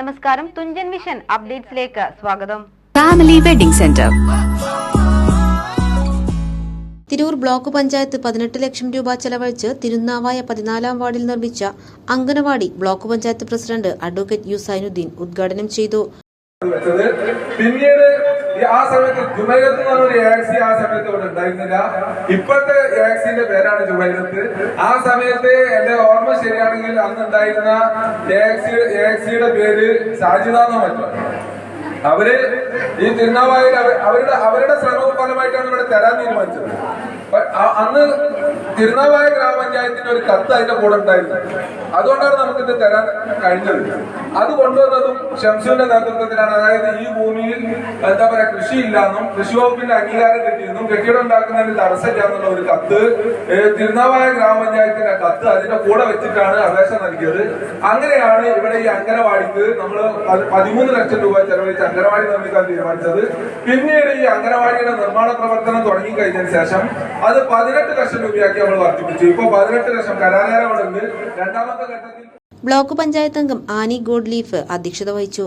നമസ്കാരം. തുഞ്ചൻ വിഷൻ അപ്ഡേറ്റ്സിലേക്ക് സ്വാഗതം. Family wedding centre Tirur block panchayat പതിനെട്ട് ലക്ഷം രൂപ ചെലവഴിച്ച് തിരുനാവായ പതിനാലാം വാർഡിൽ നിർമ്മിച്ച anganwadi block panchayat president advocate U Zainuddin ഉദ്ഘാടനം ചെയ്തു. പിന്നീട് ആ സമയത്ത് ജുമൈലത്ത് എന്ന് പറഞ്ഞൊരു ആക്സി ആ സമയത്ത് ഇവിടെ ഉണ്ടായിരുന്നില്ല. ഇപ്പോഴത്തെ ആക്സിന്റെ പേരാണ് ജുമൈലത്ത് ആ സമയത്ത് എന്റെ ഓർമ്മ ശരിയാണെങ്കിൽ അന്ന് ഉണ്ടായിരുന്ന ഏക്സി ആക്സിയുടെ പേര് സാജിദ എന്നോ മറ്റോ. അവർ ഈ തിരുനാവായിൽ അവരുടെ അവരുടെ ശ്രമ ഫലമായിട്ടാണ് ഇവിടെ തരാൻ തീരുമാനിച്ചത്. അന്ന് തിരുനാവായ ഗ്രാമപഞ്ചായത്തിന്റെ ഒരു കത്ത് അതിന്റെ കൂടെ ഉണ്ടായിരുന്നു. അതുകൊണ്ടാണ് നമുക്ക് ഇത് തരാൻ കഴിഞ്ഞത്. അത് കൊണ്ടുവന്നതും ഷംസുവിന്റെ നേതൃത്വത്തിലാണ്. അതായത് ഈ ഭൂമിയിൽ എന്താ പറയാ കൃഷി ഇല്ലാന്നും കൃഷി വകുപ്പിന്റെ അംഗീകാരം കിട്ടിയെന്നും കെട്ടിടം ഉണ്ടാക്കുന്നതിന് തടസ്സമില്ല എന്നുള്ള ഒരു കത്ത് തിരുനാവായ ഗ്രാമപഞ്ചായത്തിന്റെ കത്ത് അതിന്റെ കൂടെ വെച്ചിട്ടാണ് അപേക്ഷ നൽകിയത്. അങ്ങനെയാണ് ഇവിടെ ഈ അംഗനവാടിക്ക് നമ്മൾ പതിമൂന്ന് ലക്ഷം രൂപ ചെലവഴിച്ച് അംഗനവാടി നിർമ്മിക്കാൻ തീരുമാനിച്ചത്. പിന്നീട് ഈ അംഗനവാടിയുടെ നിർമ്മാണ പ്രവർത്തനം തുടങ്ങി കഴിഞ്ഞതിന് ശേഷം അത് പതിനെട്ട് ലക്ഷം രൂപയാക്കി നമ്മൾ വർദ്ധിപ്പിച്ചു. ഇപ്പൊ പതിനെട്ട് ലക്ഷം ബ്ലോക്ക് പഞ്ചായത്ത് അംഗം ആനി ഗോഡ് ലീഫ് അധ്യക്ഷത വഹിച്ചു.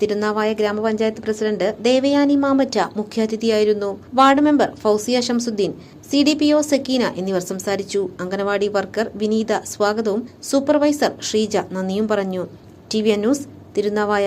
തിരുനാവായ ഗ്രാമപഞ്ചായത്ത് പ്രസിഡന്റ് ദേവയാനി മാമറ്റ മുഖ്യാതിഥിയായിരുന്നു. Ward member Fousiya Shamsuddin C D P O Sakeena എന്നിവർ സംസാരിച്ചു. അംഗനവാടി വർക്കർ വിനീത സ്വാഗതവും സൂപ്പർവൈസർ ഷീജ നന്ദിയും പറഞ്ഞു. T V news Thirunavaya.